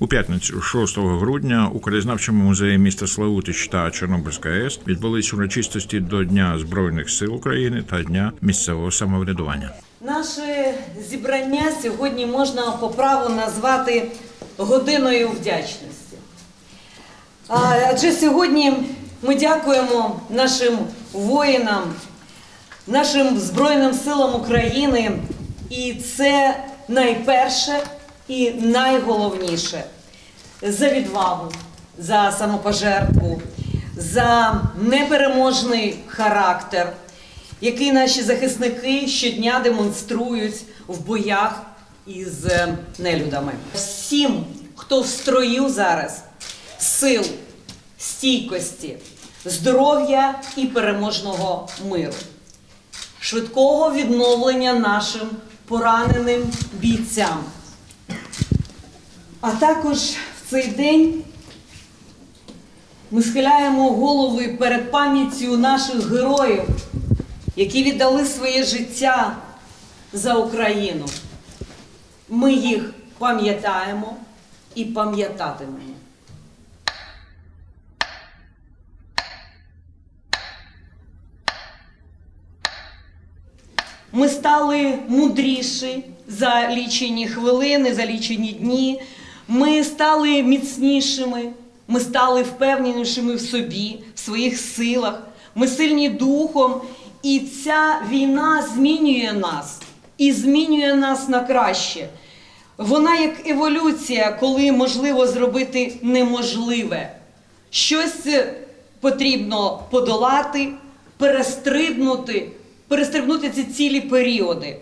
У п'ятницю, 6 грудня, у краєзнавчому музеї міста Славутич та Чорнобильська АЕС відбулись урочистості до Дня Збройних сил України та Дня місцевого самоврядування. Наше зібрання сьогодні можна по праву назвати годиною вдячності. Адже сьогодні ми дякуємо нашим воїнам, нашим Збройним силам України, і це найперше і найголовніше за відвагу, за самопожертву, за непереможний характер, який наші захисники щодня демонструють в боях із е, нелюдами. Всім, хто в строю зараз, сил, стійкості, здоров'я і переможного миру, швидкого відновлення нашим пораненим бійцям. А також в цей день ми схиляємо голови перед пам'яттю наших героїв, які віддали своє життя за Україну. Ми їх пам'ятаємо і пам'ятатимемо. Ми стали мудріші за лічені хвилини, за лічені дні. Ми стали міцнішими, ми стали впевненішими в собі, в своїх силах. Ми сильні духом, і ця війна змінює нас і змінює нас на краще. Вона як еволюція, коли можливо зробити неможливе. Щось потрібно подолати, перестрибнути, перестрибнути ці цілі періоди.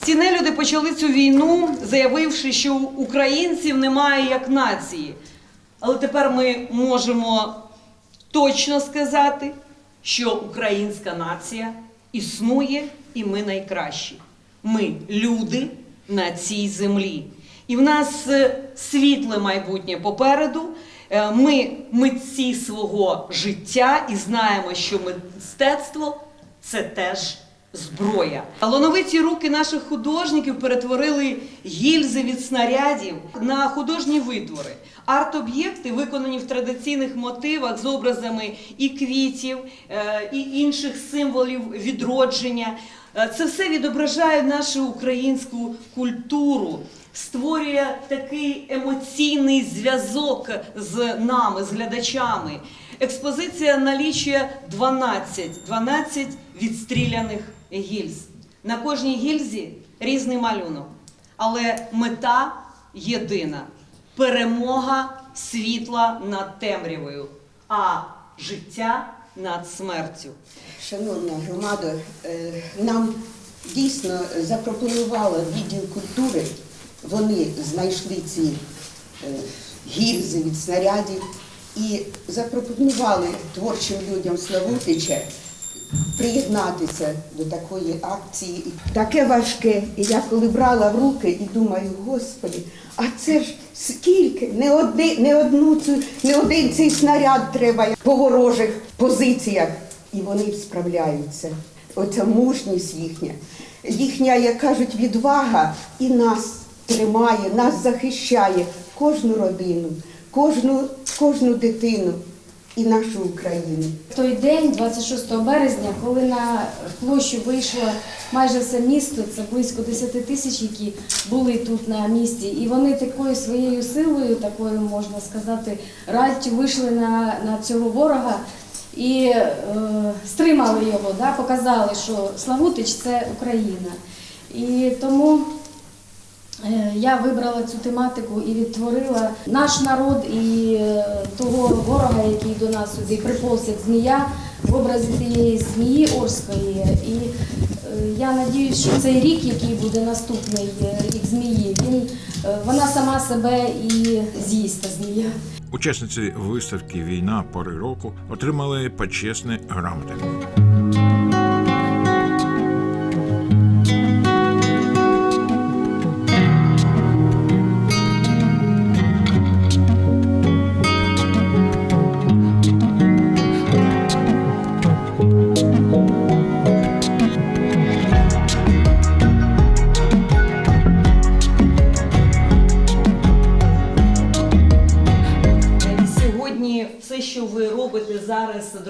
Ці нелюди почали цю війну, заявивши, що українців немає як нації. Але тепер ми можемо точно сказати, що українська нація існує і ми найкращі. Ми люди на цій землі. І в нас е, світле майбутнє попереду. Е, Ми митці свого життя і знаємо, що мистецтво це теж зброя. Талановиті руки наших художників перетворили гільзи від снарядів на художні витвори. Арт-об'єкти, виконані в традиційних мотивах з образами і квітів, е, і інших символів відродження. Е, Це все відображає нашу українську культуру, створює такий емоційний зв'язок з нами, з глядачами. Експозиція налічує 12, 12 відстріляних гільз. На кожній гільзі різний малюнок, але мета єдина перемога світла над темрявою, а життя над смертю. Шановна громада, е, нам дійсно запропонувало відділ культури. Вони знайшли ці е, гільзи від снарядів і запропонували творчим людям Славутича приєднатися до такої акції. Таке важке. І я коли брала в руки і думаю, господи, а це ж скільки? Не, одни, не, одну цю, не один цей снаряд треба по ворожих позиціях. І вони справляються. Оця мужність їхня, їхня, як кажуть, відвага і нас тримає, нас захищає кожну родину, кожну, кожну дитину і нашу Україну. В той день, 26 березня, коли на площу вийшло майже все місто, це близько 10 тисяч, які були тут на місці, і вони такою своєю силою, такою можна сказати, раттю вийшли на, на цього ворога і е, стримали його, да, показали, що Славутич це Україна. І тому Я вибрала цю тематику і відтворила наш народ і е, того ворога, який до нас сюди приповз як змія в образі тієї змії Орської. І е, я надіюсь, що цей рік, який буде наступний е, рік змії, він е, вона сама себе і з'їсть та змія. Учасниці виставки Війна пори року отримали почесні грамоти.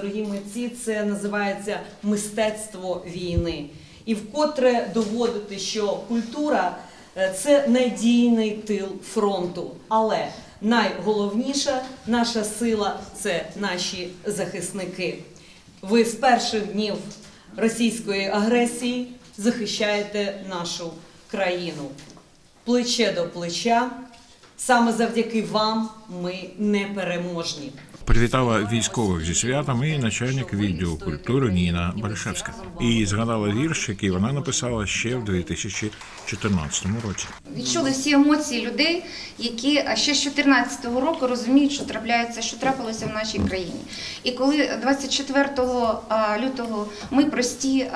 Дорогі митці, це називається мистецтво війни. І вкотре доводити, що культура е, це надійний тил фронту. Але найголовніша наша сила це наші захисники. Ви з перших днів російської агресії захищаєте нашу країну плече до плеча. Саме завдяки вам ми непереможні. Привітала військових зі святом і начальник відділу культури Ніна Баришевська. І згадала вірш, який вона написала ще в 2014 році. Відчули всі емоції людей, які ще з 2014 року розуміють, що трапляється, що трапилося в нашій країні. І коли 24 лютого ми прості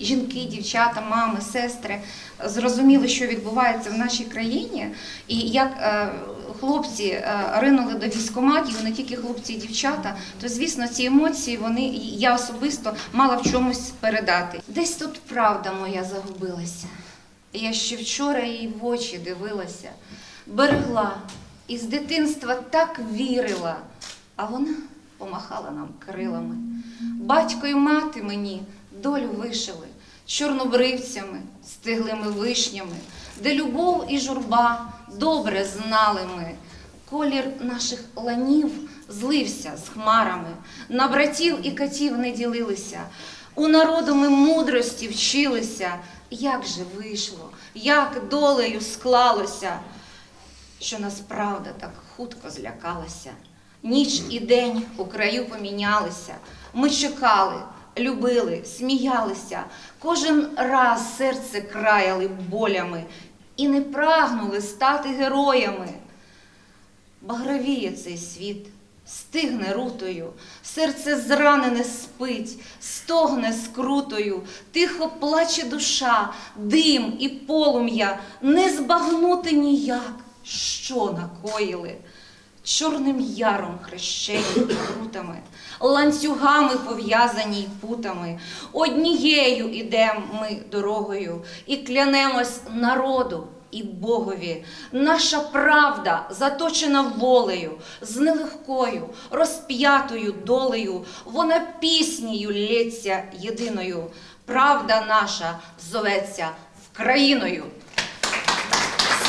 жінки, дівчата, мами, сестри зрозуміли, що відбувається в нашій країні, і як е, хлопці е, ринули до військкоматів, не тільки хлопці і дівчата, то звісно ці емоції вони я особисто мала в чомусь передати. Десь тут правда моя загубилася. Я ще вчора їй в очі дивилася, берегла і з дитинства так вірила, а вона помахала нам крилами. Батько й мати мені долю вишили чорнобривцями, стиглими вишнями, де любов і журба добре знали ми. Колір наших ланів злився з хмарами, на братів і катів не ділилися. У народу ми мудрості вчилися. Як же вийшло, як долею склалося, що нас правда так хутко злякалася. Ніч і день у краю помінялися. Ми чекали, любили, сміялися. Кожен раз серце краяли болями і не прагнули стати героями. Багровіє цей світ, стигне рутою, серце зранене спить, стогне скрутою, тихо плаче душа, дим і полум'я, не збагнути ніяк, що накоїли. Чорним яром хрещені крутами, ланцюгами пов'язані й путами. Однією ідем ми дорогою і клянемось народу і Богові. Наша правда заточена волею, з нелегкою, розп'ятою долею, вона піснею лється єдиною. Правда наша зоветься Вкраїною.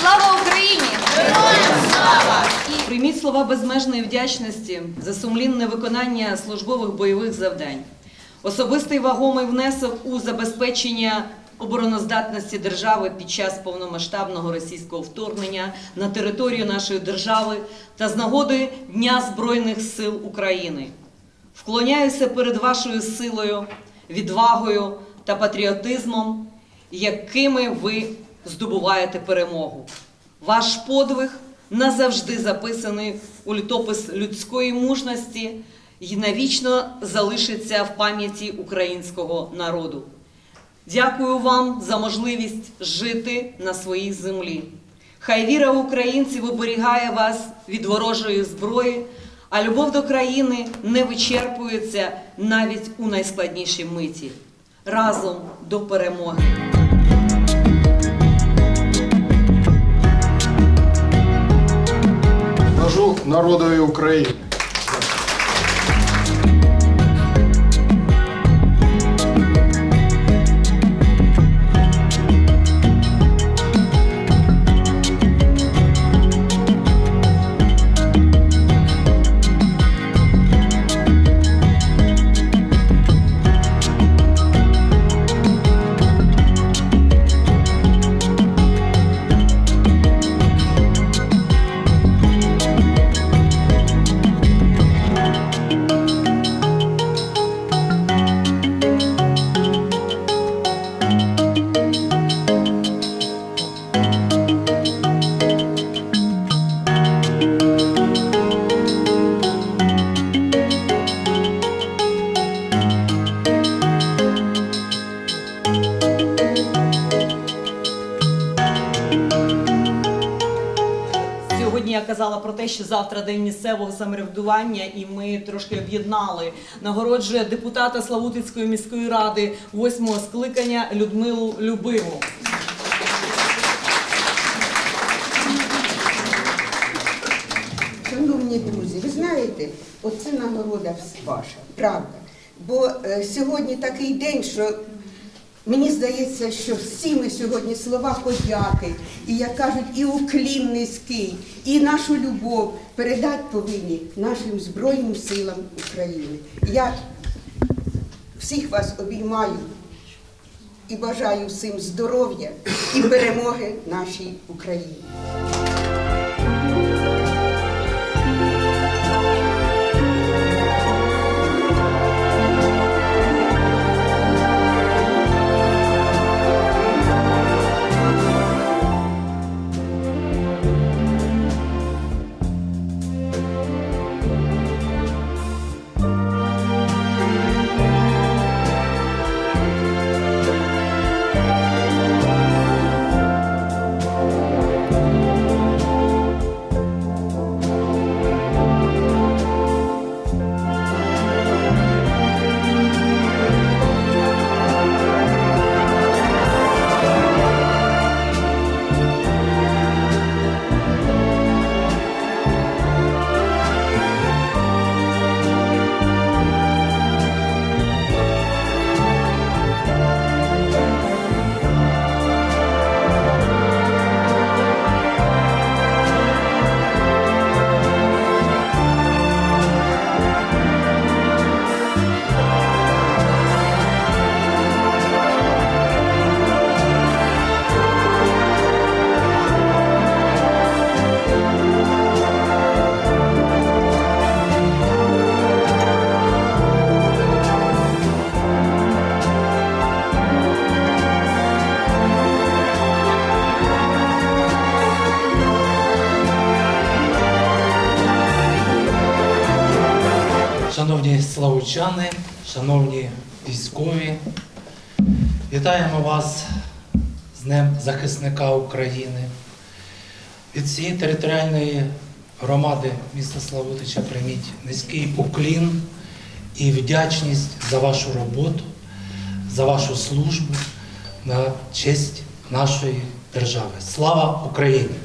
Слава Україні! Прийміть слова безмежної вдячності за сумлінне виконання службових бойових завдань, особистий вагомий внесок у забезпечення обороноздатності держави під час повномасштабного російського вторгнення на територію нашої держави та з нагоди Дня Збройних сил України. Вклоняюся перед вашою силою, відвагою та патріотизмом, якими ви здобуваєте перемогу. Ваш подвиг назавжди записаний у літопис людської мужності і навічно залишиться в пам'яті українського народу. Дякую вам за можливість жити на своїй землі. Хай віра українців оберігає вас від ворожої зброї, а любов до країни не вичерпується навіть у найскладнішій миті. Разом до перемоги! Служу народові України. Те, що завтра день місцевого самоврядування, і ми трошки об'єднали. Нагороджує депутата Славутицької міської ради восьмого скликання Людмилу Любиму. Шановні друзі, ви знаєте, оце нагорода ваша, правда. Бо е, сьогодні такий день, що мені здається, що всі ми сьогодні слова подяки, і як кажуть, і уклін низький, і нашу любов передати повинні нашим Збройним силам України. Я всіх вас обіймаю і бажаю всім здоров'я і перемоги нашій Україні. Славучани, шановні військові, вітаємо вас з Днем захисника України. Від всієї територіальної громади міста Славутича прийміть низький уклін і вдячність за вашу роботу, за вашу службу на честь нашої держави. Слава Україні!